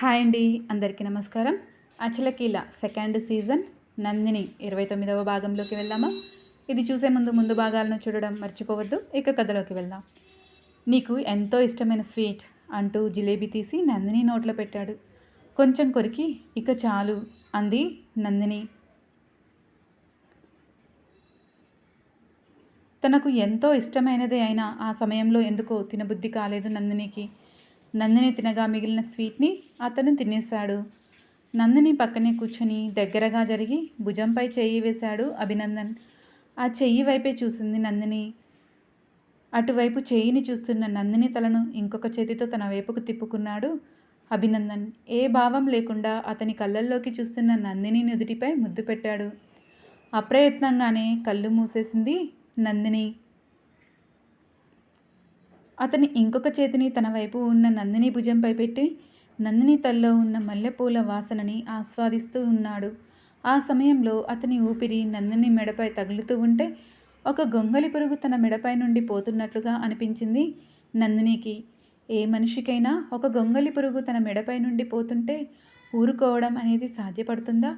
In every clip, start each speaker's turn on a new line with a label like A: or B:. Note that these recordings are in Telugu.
A: హాయ్ అండి అందరికీ నమస్కారం. అచలకీల సెకండ్ సీజన్ నందిని ఇరవై తొమ్మిదవ భాగంలోకి వెళ్దామా? ఇది చూసే ముందు ముందు భాగాలను చూడడం మర్చిపోవద్దు ఇక కథలోకి వెళ్దాం. నీకు ఎంతో ఇష్టమైన స్వీట్ అంటూ జిలేబీ తీసి నందిని నోట్లో పెట్టాడు. కొంచెం కొరికి ఇక చాలు అంది నందిని. తనకు ఎంతో ఇష్టమైనదే అయినా ఆ సమయంలో ఎందుకో తినబుద్ధి కాలేదు నందినికి. నందిని తినగా మిగిలిన స్వీట్ని అతను తినేశాడు. నందిని పక్కనే కూర్చొని దగ్గరగా జరిగి భుజంపై చెయ్యి వేశాడు అభినందన్. ఆ చెయ్యి వైపే చూసింది నందిని. అటువైపు చెయ్యిని చూస్తున్న నందిని తలను ఇంకొక చేతితో తన వైపుకు తిప్పుకున్నాడు అభినందన్. ఏ భావం లేకుండా అతని కళ్ళల్లోకి చూస్తున్న నందిని నుదుటిపై ముద్దు పెట్టాడు. అప్రయత్నంగానే కళ్ళు మూసేసింది నందిని. అతని ఇంకొక చేతిని తన వైపు ఉన్న నందిని భుజంపై పెట్టి నందిని తల్లో ఉన్న మల్లెపూల వాసనని ఆస్వాదిస్తూ ఉన్నాడు. ఆ సమయంలో అతని ఊపిరి నందిని మెడపై తగులుతూ ఉంటే ఒక గొంగలి పురుగు తన మెడపై నుండి పోతున్నట్లుగా అనిపించింది నందినికి. ఏ మనిషికైనా ఒక గొంగలి పురుగు తన మెడపై నుండి పోతుంటే ఊరుకోవడం అనేది సాధ్యపడుతుందా?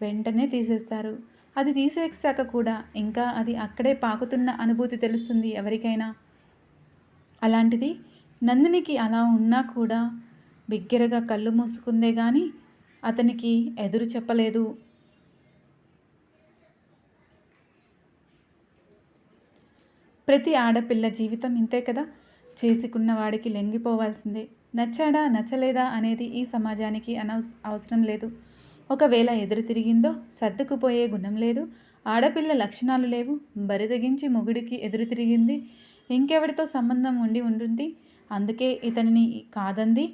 A: వెంటనే తీసేస్తారు. అది తీసేసాక కూడా ఇంకా అది అక్కడే పాకుతున్న అనుభూతి తెలుస్తుంది ఎవరికైనా. అలాంటిది నందినికి అలా ఉన్నా కూడా బిగ్గరగా కళ్ళు మూసుకుందే కానీ అతనికి ఎదురు చెప్పలేదు. ప్రతి ఆడపిల్ల జీవితం ఇంతే కదా? చేసుకున్న వాడికి లెంగిపోవాల్సిందే. నచ్చాడా నచ్చలేదా అనేది ఈ సమాజానికి అనవస అవసరం లేదు. ఒకవేళ ఎదురు తిరిగిందో సర్దుకుపోయే గుణం లేదు. ఆడపిల్ల లక్షణాలు లేవు. బరిదగించి మొగుడికి ఎదురు తిరిగింది ఇంకెవరితో సంబంధం ఉండి ఉంటుంది? అందుకే ఇతనిని కాదంది.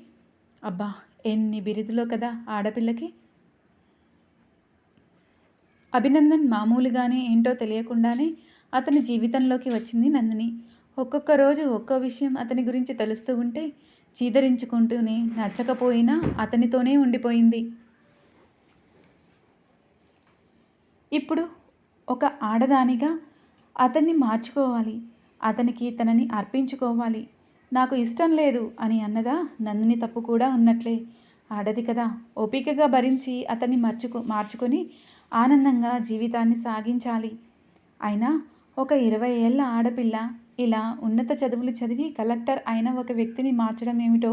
A: అబ్బా ఎన్ని బిరుదులో కదా ఆడపిల్లకి? అభినందన్ మామూలుగానే ఏంటో తెలియకుండానే అతని జీవితంలోకి వచ్చింది నందిని. ఒక్కొక్క రోజు ఒక్కో విషయం అతని గురించి తెలుస్తూ ఉంటే చీదరించుకుంటూనే నచ్చకపోయినా అతనితోనే ఉండిపోయింది. ఇప్పుడు ఒక ఆడదానిగా అతన్ని మార్చుకోవాలి. అతనికి తనని అర్పించుకోవాలి. నాకు ఇష్టం లేదు అని అన్నదా? నందిని తప్పు కూడా ఉన్నట్లే. ఆడది కదా. ఓపికగా భరించి అతన్ని మార్చుకో మార్చుకొని ఆనందంగా జీవితాన్ని సాగించాలి. అయినా ఒక ఇరవై ఏళ్ళ ఆడపిల్ల ఇలా ఉన్నత చదువులు చదివి కలెక్టర్ అయిన ఒక వ్యక్తిని మార్చడం ఏమిటో?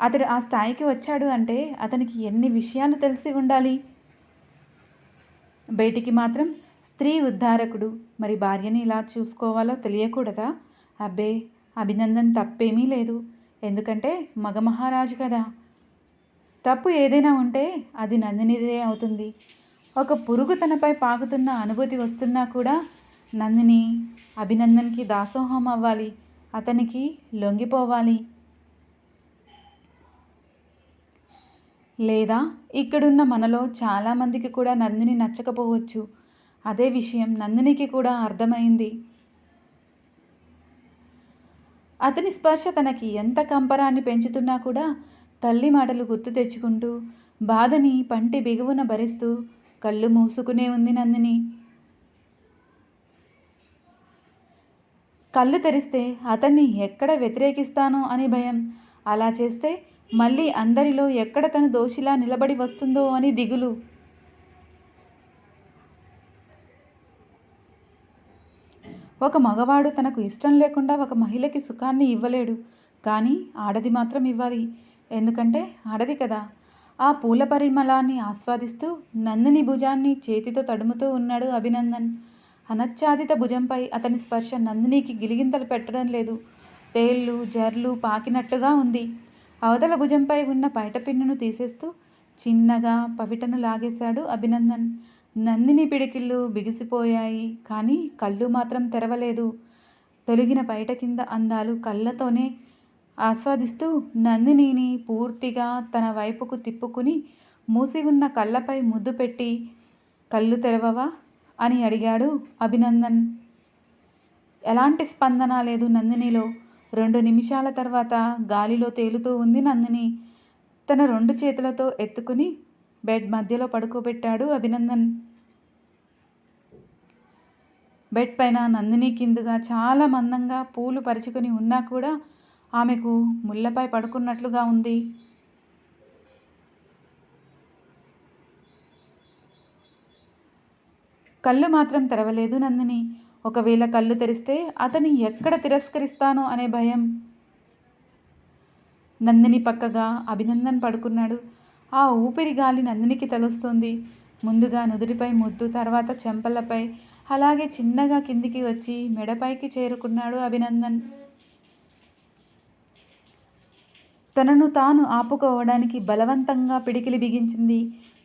A: అతడు ఆ స్థాయికి వచ్చాడు అంటే అతనికి ఎన్ని విషయాలు తెలిసి ఉండాలి? బయటికి మాత్రం స్త్రీ ఉద్ధారకుడు. మరి భార్యని ఇలా చూసుకోవాలో తెలియకూడదా? అబ్బే అభినందన్ తప్పేమీ లేదు. ఎందుకంటే మగ మహారాజు కదా. తప్పు ఏదైనా ఉంటే అది నందినిదే అవుతుంది. ఒక పురుగు తనపై పాకుతున్న అనుభూతి వస్తున్నా కూడా నందిని అభినందన్కి దాసోహం అవ్వాలి. అతనికి లొంగిపోవాలి. లేదా ఇక్కడున్న మనలో చాలామందికి కూడా నందిని నచ్చకపోవచ్చు. అదే విషయం నందినికి కూడా అర్థమైంది. అతని స్పర్శ తనకి ఎంత కంపరాన్ని పెంచుతున్నా కూడా తల్లి మాటలు గుర్తు తెచ్చుకుంటూ బాధని పంటి బిగువున భరిస్తూ కళ్ళు మూసుకునే ఉంది నందిని. కళ్ళు తెరిస్తే అతన్ని ఎక్కడ వ్యతిరేకిస్తానో అని భయం. అలా చేస్తే మళ్ళీ అందరిలో ఎక్కడ తను దోషిలా నిలబడి వస్తుందో అని దిగులు. ఒక మగవాడు తనకు ఇష్టం లేకుండా ఒక మహిళకి సుఖాన్ని ఇవ్వలేడు. కానీ ఆడది మాత్రం ఇవ్వాలి. ఎందుకంటే ఆడది కదా. ఆ పూల పరిమళాన్ని ఆస్వాదిస్తూ నందిని భుజాన్ని చేతితో తడుముతూ ఉన్నాడు అభినందన్. అనచ్ఛాదిత భుజంపై అతని స్పర్శ నందినికి గిలిగింతలు పెట్టడం లేదు. తేళ్ళు జర్లు పాకినట్లుగా ఉంది. అవతల భుజంపై ఉన్న పైటపిన్నును తీసేస్తూ చిన్నగా పవిటను లాగేశాడు అభినందన్. నందిని పిడికిళ్ళు బిగిసిపోయాయి. కానీ కళ్ళు మాత్రం తెరవలేదు. తొలగిన బయట కింద అందాలు కళ్ళతోనే ఆస్వాదిస్తూ నందినిని పూర్తిగా తన వైపుకు తిప్పుకుని మూసి ఉన్న కళ్ళపై ముద్దు పెట్టి కళ్ళు తెరవవా? అని అడిగాడు అభినందన్. ఎలాంటి స్పందన లేదు నందినిలో. రెండు నిమిషాల తర్వాత గాలిలో తేలుతూ ఉంది నందిని. తన రెండు చేతులతో ఎత్తుకుని బెడ్ మధ్యలో పడుకోబెట్టాడు అభినందన్. బెడ్ పైన నందిని కిందుగా చాలా మందంగా పూలు పరుచుకొని ఉన్నా కూడా ఆమెకు ముళ్ళపై పడుకున్నట్లుగా ఉంది. కళ్ళు మాత్రం తెరవలేదు నందిని. ఒకవేళ కళ్ళు తెరిస్తే అతని ఎక్కడ తిరస్కరిస్తానో అనే భయం. నందిని పక్కగా అభినందన్ పడుకున్నాడు. ఆ ఊపిరి గాలి నందినికి తెలుస్తుంది. ముందుగా నుదుటిపై ముద్దు తర్వాత చెంపలపై. అలాగే చిన్నగా కిందికి వచ్చి మెడపైకి చేరుకున్నాడు అభినందన్. తనను తాను ఆపుకోవడానికి బలవంతంగా పిడికిలి బిగించింది.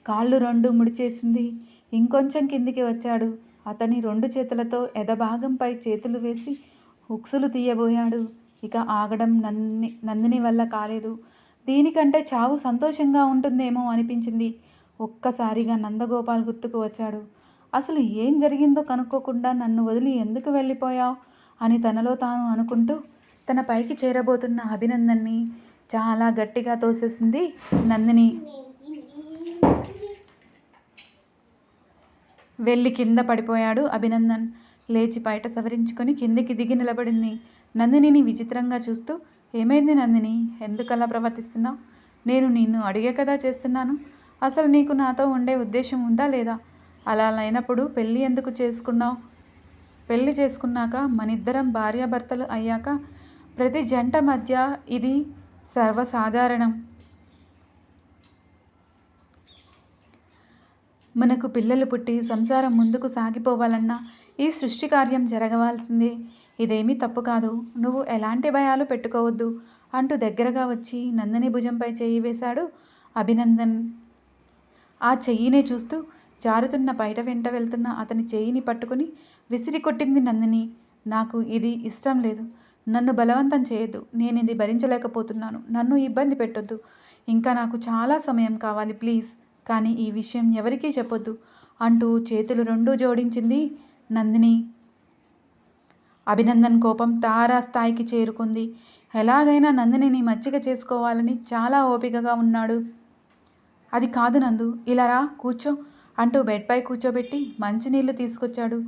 A: కాళ్ళు రెండు ముడిచేసింది. ఇంకొంచెం కిందికి వచ్చాడు. అతని రెండు చేతులతో ఎదభాగంపై చేతులు వేసి హుక్సులు తీయబోయాడు. ఇక ఆగడం నందిని నందిని వల్ల కాలేదు. దీనికంటే చావు సంతోషంగా ఉంటుందేమో అనిపించింది. ఒక్కసారిగా నందగోపాల్ గుర్తుకు వచ్చాడు. అసలు ఏం జరిగిందో కనుక్కోకుండా నన్ను వదిలి ఎందుకు వెళ్ళిపోయావు? అని తనలో తాను అనుకుంటూ తన పైకి చేరబోతున్న అభినందన్ని చాలా గట్టిగా తోసేసింది నందిని. వెళ్ళి కింద పడిపోయాడు అభినందన్. లేచి బయట సవరించుకొని కిందికి దిగి నిలబడింది. నందినిని విచిత్రంగా చూస్తూ ఏమైంది నందిని? ఎందుకలా ప్రవర్తిస్తున్నావు? నేను నిన్ను అడిగే కదా చేస్తున్నాను. అసలు నీకు నాతో ఉండే ఉద్దేశం ఉందా లేదా? అలా అయినప్పుడు పెళ్ళి ఎందుకు చేసుకున్నావు? పెళ్ళి చేసుకున్నాక మనిద్దరం భార్యాభర్తలు అయ్యాక ప్రతి జంట మధ్య ఇది సర్వసాధారణం. మనకు పిల్లలు పుట్టి సంసారం ముందుకు సాగిపోవాలన్నా ఈ సృష్టి కార్యం జరగవలసిందే. ఇదేమీ తప్పు కాదు. నువ్వు ఎలాంటి భయాలు పెట్టుకోవద్దు. అంటూ దగ్గరగా వచ్చి నందిని భుజంపై చెయ్యి వేశాడు అభినందన్. ఆ చెయ్యినే చూస్తూ జారుతున్న బయట వెంట వెళ్తున్న అతని చెయ్యిని పట్టుకుని విసిరి కొట్టింది నందిని. నాకు ఇది ఇష్టం లేదు. నన్ను బలవంతం చేయొద్దు. నేను ఇది భరించలేకపోతున్నాను. నన్ను ఇబ్బంది పెట్టొద్దు. ఇంకా నాకు చాలా సమయం కావాలి ప్లీజ్. కానీ ఈ విషయం ఎవరికీ చెప్పొద్దు అంటూ చేతులు రెండూ జోడించింది నందిని. అభినందన్ కోపం తారా స్థాయికి చేరుకుంది. ఎలాగైనా నందినిని మచ్చిక చేసుకోవాలని చాలా ఓపికగా ఉన్నాడు. అది కాదు నందు ఇలా రా కూర్చో అంటూ బెడ్పై కూర్చోబెట్టి మంచినీళ్ళు తీసుకొచ్చాడు.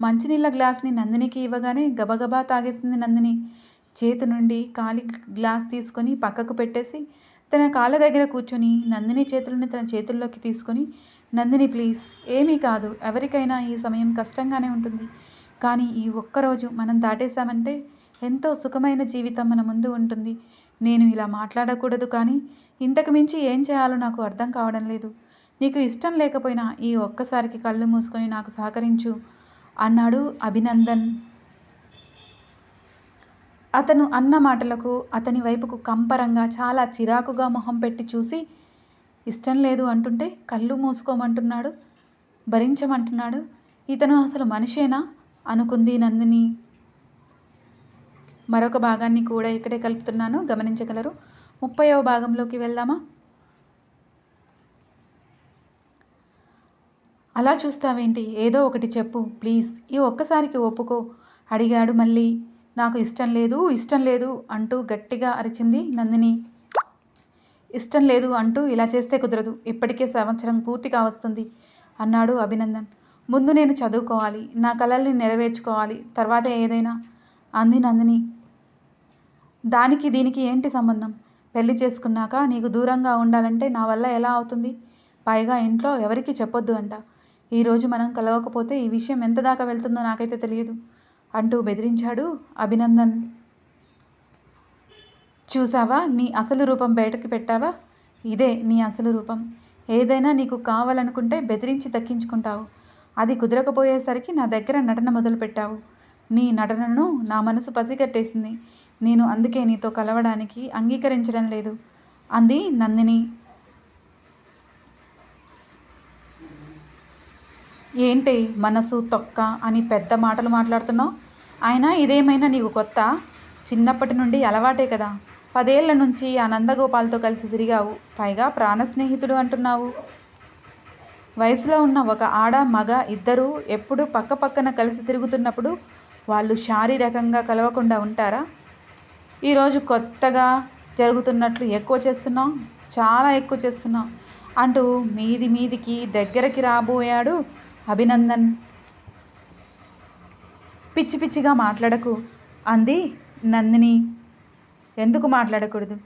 A: మంచినీళ్ళ గ్లాస్ని నందినికి ఇవ్వగానే గబగబా తాగేసింది నందిని. చేతి నుండి ఖాళీ గ్లాస్ తీసుకొని పక్కకు పెట్టేసి తన కాళ్ళ దగ్గర కూర్చొని నందిని చేతులను తన చేతుల్లోకి తీసుకొని నందిని ప్లీజ్ ఏమీ కాదు ఎవరికైనా ఈ సమయం కష్టంగానే ఉంటుంది. కానీ ఈ ఒక్కరోజు మనం దాటేశామంటే ఎంతో సుఖమైన జీవితం మన ముందు ఉంటుంది. నేను ఇలా మాట్లాడకూడదు కానీ ఇంతకు మించి ఏం చేయాలో నాకు అర్థం కావడం లేదు. నీకు ఇష్టం లేకపోయినా ఈ ఒక్కసారికి కళ్ళు మూసుకొని నాకు సహకరించు అన్నాడు అభినందన్. అతను అన్న మాటలకు అతని వైపుకు కంపరంగా చాలా చిరాకుగా మొహం పెట్టి చూసి ఇష్టం లేదు అంటుంటే కళ్ళు మూసుకోమంటున్నాడు భరించమంటున్నాడు. ఇతను అసలు మనిషేనా? అనుకుంది నందిని. మరొక భాగాన్ని కూడా ఇక్కడే కలుపుతున్నాను. గమనించగలరు. ముప్పైవ భాగంలోకి వెళ్దామా? అలా చూస్తావేంటి? ఏదో ఒకటి చెప్పు ప్లీజ్. ఈ ఒక్కసారికి ఒప్పుకో. అడిగాడు మళ్ళీ. నాకు ఇష్టం లేదు ఇష్టం లేదు అంటూ గట్టిగా అరిచింది నందిని. ఇష్టం లేదు అంటూ ఇలా చేస్తే కుదరదు. ఇప్పటికే సంవత్సరం పూర్తిగా వస్తుంది అన్నాడు అభినందన్. ముందు నేను చదువుకోవాలి నా కలల్ని నెరవేర్చుకోవాలి తర్వాత ఏదైనా? అంది నందిని. దానికి దీనికి ఏంటి సంబంధం? పెళ్ళి చేసుకున్నాక నీకు దూరంగా ఉండాలంటే నా వల్ల ఎలా అవుతుంది? పైగా ఇంట్లో ఎవరికి చెప్పొద్దు అంట. ఈరోజు మనం కలవకపోతే ఈ విషయం ఎంత దాకా వెళ్తుందో నాకైతే తెలియదు అంటూ బెదిరించాడు అభినందన్. చూసావా? నీ అసలు రూపం బయటకు పెట్టావా? ఇదే నీ అసలు రూపం. ఏదైనా నీకు కావాలనుకుంటే బెదిరించి దక్కించుకుంటావు. అది కుదరకపోయేసరికి నా దగ్గర నటన మొదలుపెట్టావు. నీ నటనను నా మనసు పసిగట్టేసింది. నేను అందుకే నీతో కలవడానికి అంగీకరించడం లేదు. అంది నందిని. ఏంటి మనసు తొక్క అని పెద్ద మాటలు మాట్లాడుతున్నావు? అయినా ఇదేమైనా నీకు కొత్త? చిన్నప్పటి నుండి అలవాటే కదా. పదేళ్ళ నుంచి ఆ నందగోపాల్తో కలిసి తిరిగావు. పైగా ప్రాణ స్నేహితుడు అంటున్నావు. వయసులో ఉన్న ఒక ఆడ మగ ఇద్దరూ ఎప్పుడు పక్క పక్కన కలిసి తిరుగుతున్నప్పుడు వాళ్ళు శారీరకంగా కలవకుండా ఉంటారా? ఈరోజు కొత్తగా జరుగుతున్నట్లు ఎక్కువ చేస్తున్నాం చాలా ఎక్కువ చేస్తున్నాం అంటూ మీది మీదికి దగ్గరికి రాబోయాడు అభినందన్. పిచ్చి పిచ్చిగా మాట్లాడకు అంది నందిని. ఎందుకు మాట్లాడకూడదు?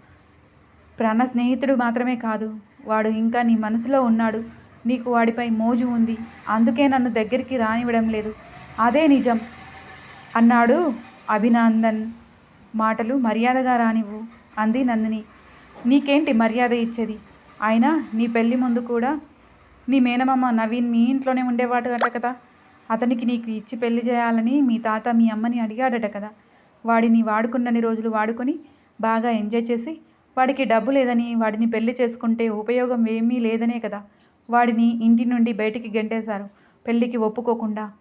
A: ప్రాణ స్నేహితుడు మాత్రమే కాదు వాడు ఇంకా నీ మనసులో ఉన్నాడు. నీకు వాడిపై మోజు ఉంది. అందుకే నన్ను దగ్గరికి రానివ్వడం లేదు. అదే నిజం. అన్నాడు అభినందన్. మాటలు మర్యాదగా రానివ్వు అంది నందిని. నీకేంటి మర్యాద ఇచ్చేది? అయినా నీ పెళ్ళి ముందు కూడా నీ మేనమామ నవీన్ మీ ఇంట్లోనే ఉండేవాడు అట కదా? అతనికి నీకు ఇచ్చి పెళ్ళి చేయాలని మీ తాత మీ అమ్మని అడిగాడట కదా? వాడిని వాడుకున్నన్ని రోజులు వాడుకొని బాగా ఎంజాయ్ చేసి వాడికి డబ్బు లేదని వాడిని పెళ్ళి చేసుకుంటే ఉపయోగం ఏమీ లేదనే కదా? వాడిని ఇంటి నుండి బయటికి గెంటేశారు. పెళ్ళికి ఒప్పుకోకుండా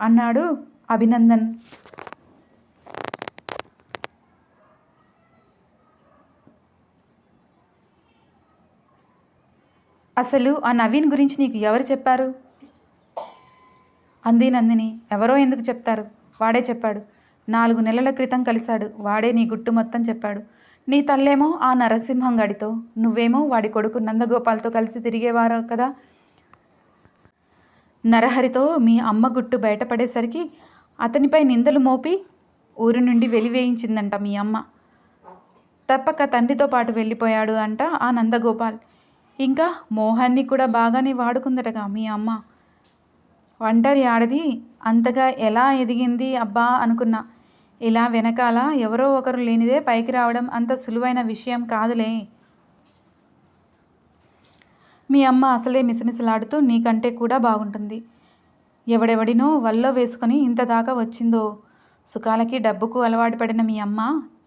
A: అన్నాడు అభినందన్. అసలు ఆ నవీన్ గురించి నీకు ఎవరు చెప్పారు? అంది నందిని. ఎవరో ఎందుకు చెప్తారు? వాడే చెప్పాడు. నాలుగు నెలల క్రితం కలిశాడు. వాడే నీ గుట్టు మొత్తం చెప్పాడు. నీ తల్లేమో ఆ నరసింహం గడితో నువ్వేమో వాడి కొడుకు నందగోపాల్తో కలిసి తిరిగేవారు కదా? నరహరితో మీ అమ్మ గుట్టు బయటపడేసరికి అతనిపై నిందలు మోపి ఊరి నుండి వెలివేయించిందంట మీ అమ్మ. తప్పక తండ్రితో పాటు వెళ్ళిపోయాడు అంట ఆ నందగోపాల్. ఇంకా మోహన్ని కూడా బాగానే వాడుకుందటగా మీ అమ్మ. ఒంటరి ఆడది అంతగా ఎలా ఎదిగింది అబ్బా అనుకున్నా. ఇలా వెనకాల ఎవరో ఒకరు లేనిదే పైకి రావడం అంత సులువైన విషయం కాదులే. మీ అమ్మ అసలే మిసమిసలాడుతూ నీకంటే కూడా బాగుంటుంది. ఎవడెవడినో వల్లో వేసుకొని ఇంత దాకా వచ్చిందో? సుఖాలకి డబ్బుకు అలవాటు పడిన మీ అమ్మ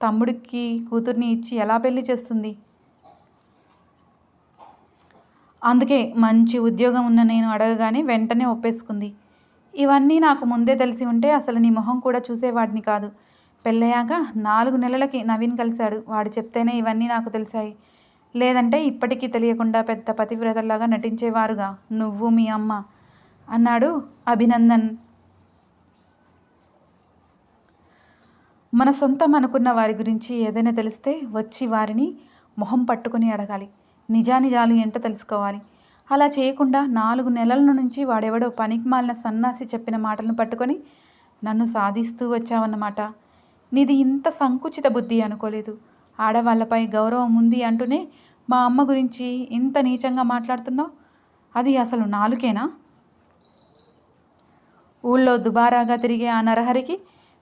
A: తమ్ముడికి కూతుర్ని ఇచ్చి ఎలా పెళ్ళి చేస్తుంది? అందుకే మంచి ఉద్యోగం ఉన్న నేను అడగగానే వెంటనే ఒప్పేసుకుంది. ఇవన్నీ నాకు ముందే తెలిసి ఉంటే అసలు నీ మొహం కూడా చూసేవాడిని కాదు. పెళ్ళయ్యాక నాలుగు నెలలకి నవీన్ కలిశాడు. వాడు చెప్తేనే ఇవన్నీ నాకు తెలిసాయి. లేదంటే ఇప్పటికీ తెలియకుండా పెద్ద పతివ్రతలాగా నటించేవారుగా. నువ్వు మీ అమ్మ అన్నాడు అభినందన్. మన సొంతం అనుకున్న వారి గురించి ఏదైనా తెలిస్తే వచ్చి వారిని మొహం పట్టుకుని అడగాలి. నిజానిజాలు ఏంటో తెలుసుకోవాలి. అలా చేయకుండా నాలుగు నెలల నుంచి వాడెవడో పనికి మాలిన సన్నాసి చెప్పిన మాటలను పట్టుకొని నన్ను సాధిస్తూ వచ్చావన్నమాట. నీది ఇంత సంకుచిత బుద్ధి అనుకోలేదు. ఆడవాళ్ళపై గౌరవం ఉంది అంటూనే మా అమ్మ గురించి ఇంత నీచంగా మాట్లాడుతున్నావు? అది అసలు నాలుకేనా? ఊళ్ళో దుబారాగా తిరిగే ఆ నరహరికి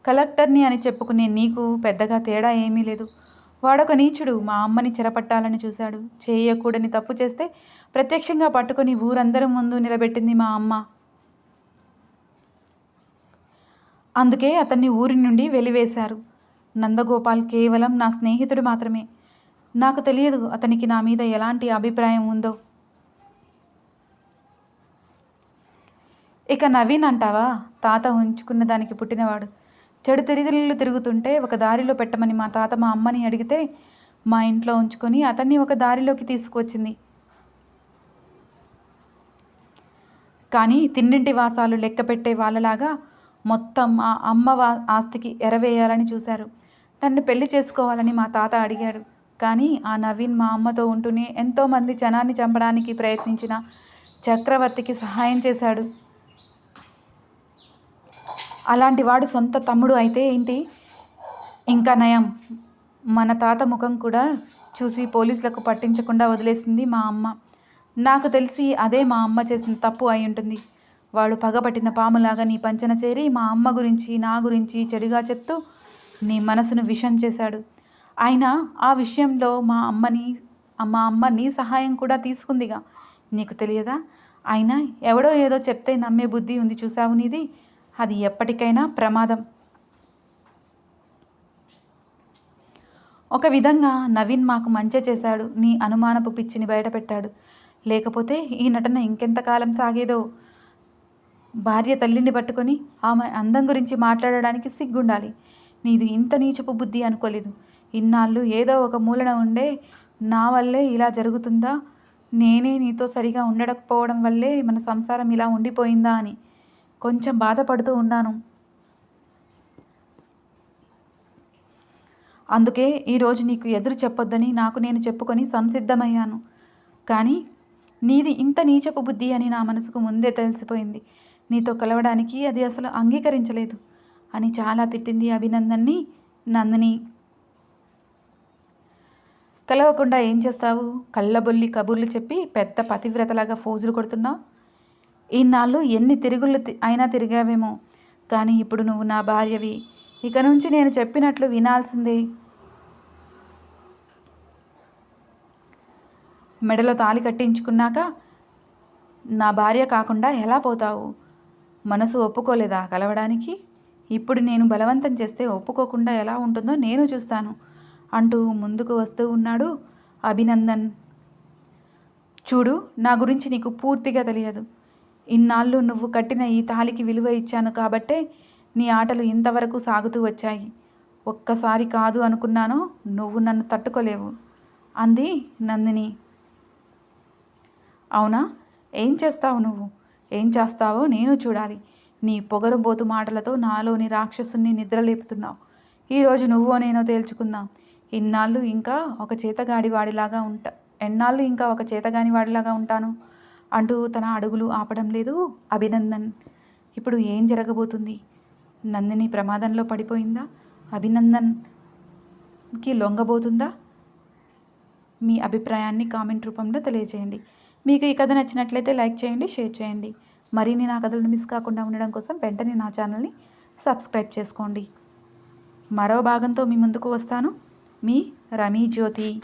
A: కలెక్టర్ని అని చెప్పుకునే నీకు పెద్దగా తేడా ఏమీ లేదు. వాడొక నీచుడు మా అమ్మని చెరపట్టాలని చూశాడు. చేయకూడని తప్పు చేస్తే ప్రత్యక్షంగా పట్టుకొని ఊరందరం ముందు నిలబెట్టింది మా అమ్మ. అందుకే అతన్ని ఊరి నుండి వెలివేశారు. నందగోపాల్ కేవలం నా స్నేహితుడు మాత్రమే. నాకు తెలియదు అతనికి నా మీద ఎలాంటి అభిప్రాయం ఉందో. ఇక నవీన్ అంటావా? తాత ఉంచుకున్న దానికి పుట్టినవాడు. చెడు తిరిగిళ్ళు తిరుగుతుంటే ఒక దారిలో పెట్టమని మా తాత మా అమ్మని అడిగితే మా ఇంట్లో ఉంచుకొని అతన్ని ఒక దారిలోకి తీసుకువచ్చింది. కానీ తిన్నింటి వాసాలు లెక్క పెట్టే వాళ్ళలాగా మొత్తం ఆ అమ్మ వా ఆస్తికి ఎరవేయాలని చూశారు. నన్ను పెళ్ళి చేసుకోవాలని మా తాత అడిగాడు. కానీ ఆ నవీన్ మా అమ్మతో ఉంటూనే ఎంతోమంది జనాన్ని చంపడానికి ప్రయత్నించిన చక్రవర్తికి సహాయం చేశాడు. అలాంటి వాడు సొంత తమ్ముడు అయితే ఏంటి? ఇంకా నయం. మన తాత ముఖం కూడా చూసి పోలీసులకు పట్టించకుండా వదిలేసింది మా అమ్మ. నాకు తెలిసి అదే మా అమ్మ చేసిన తప్పు అయి ఉంటుంది. వాడు పగపట్టిన పాములాగా నీ పంచన చేరి మా అమ్మ గురించి నా గురించి చెడుగా చెప్తూ నీ మనసును విషం చేశాడు. అయినా ఆ విషయంలో మా అమ్మని మా అమ్మ నీ సహాయం కూడా తీసుకుందిగా. నీకు తెలియదా? అయినా ఎవడో ఏదో చెప్తే నమ్మే బుద్ధి ఉంది చూసావు నీది. అది ఎప్పటికైనా ప్రమాదం. ఒక విధంగా నవీన్ మాకు మంచి చేశాడు. నీ అనుమానపు పిచ్చిని బయటపెట్టాడు. లేకపోతే ఈ నటన ఇంకెంతకాలం సాగేదో? భార్య తల్లిని పట్టుకొని ఆమె అందం గురించి మాట్లాడడానికి సిగ్గుండాలి. నీది ఇంత నీచపు బుద్ధి అనుకోలేదు. ఇన్నాళ్ళు ఏదో ఒక మూలన ఉండే నా వల్లే ఇలా జరుగుతుందా? నేనే నీతో సరిగా ఉండకపోవడం వల్లే మన సంసారం ఇలా ఉండిపోయిందా అని. కొంచెం బాధపడుతూ ఉన్నాను. అందుకే ఈరోజు నీకు ఎదురు చెప్పొద్దని నాకు నేను చెప్పుకొని సంసిద్ధమయ్యాను. కానీ నీది ఇంత నీచపు బుద్ధి అని నా మనసుకు ముందే తెలిసిపోయింది. నీతో కలవడానికి అది అసలు అంగీకరించలేదు అని చాలా తిట్టింది అభినందన్ని నందిని. కలవకుండా ఏం చేస్తావు? కళ్ళబొల్లి కబుర్లు చెప్పి పెద్ద పతివ్రతలాగా ఫోజులు కొడుతున్నావు. ఇన్నాళ్ళు ఎన్ని తిరుగులు తి- అయినా తిరిగావేమో. కానీ ఇప్పుడు నువ్వు నా భార్యవి. ఇక నుంచి నేను చెప్పినట్లు వినాల్సిందే. మెడలో తాళి కట్టించుకున్నాక నా భార్య కాకుండా ఎలా పోతావు? మనసు ఒప్పుకోలేదా కలవడానికి? ఇప్పుడు నేను బలవంతం చేస్తే ఒప్పుకోకుండా ఎలా ఉంటుందో నేను చూస్తాను అంటూ ముందుకు వస్తూ ఉన్నాడు అభినందన్. చూడు నా గురించి నీకు పూర్తిగా తెలియదు. ఇన్నాళ్ళు నువ్వు కట్టిన ఈ తాలికి విలువ ఇచ్చాను కాబట్టే నీ ఆటలు ఇంతవరకు సాగుతూ వచ్చాయి. ఒక్కసారి కాదు అనుకున్నానో నువ్వు నన్ను తట్టుకోలేవు అంది నందిని. అవునా? ఏం చేస్తావు నువ్వు? ఏం చేస్తావో నేను చూడాలి. నీ పొగరుబోతు మాటలతో నాలోని రాక్షసుని నిద్రలేపుతున్నావు. ఈరోజు నువ్వో నేనో తేల్చుకుందాం. ఇన్నాళ్ళు ఇంకా ఒక చేతగాడి వాడిలాగా ఉంటా ఎన్నాళ్ళు ఇంకా ఒక చేతగాని వాడిలాగా ఉంటాను? అంటూ తన అడుగులు ఆపడం లేదు. అభినందన్ ఇప్పుడు ఏం జరగబోతుంది? నందిని ప్రమాదంలో పడిపోయిందా? అభినందన్కి లొంగబోతుందా? మీ అభిప్రాయాన్ని కామెంట్ రూపంలో తెలియజేయండి మీకు ఈ కథ నచ్చినట్లయితే లైక్ చేయండి షేర్ చేయండి. మరిన్ని నా కథలను మిస్ కాకుండా ఉండడం కోసం వెంటనే నా ఛానల్ని సబ్స్క్రైబ్ చేసుకోండి. మరో భాగంతో మీ ముందుకు వస్తాను. మీ రమీ జ్యోతి.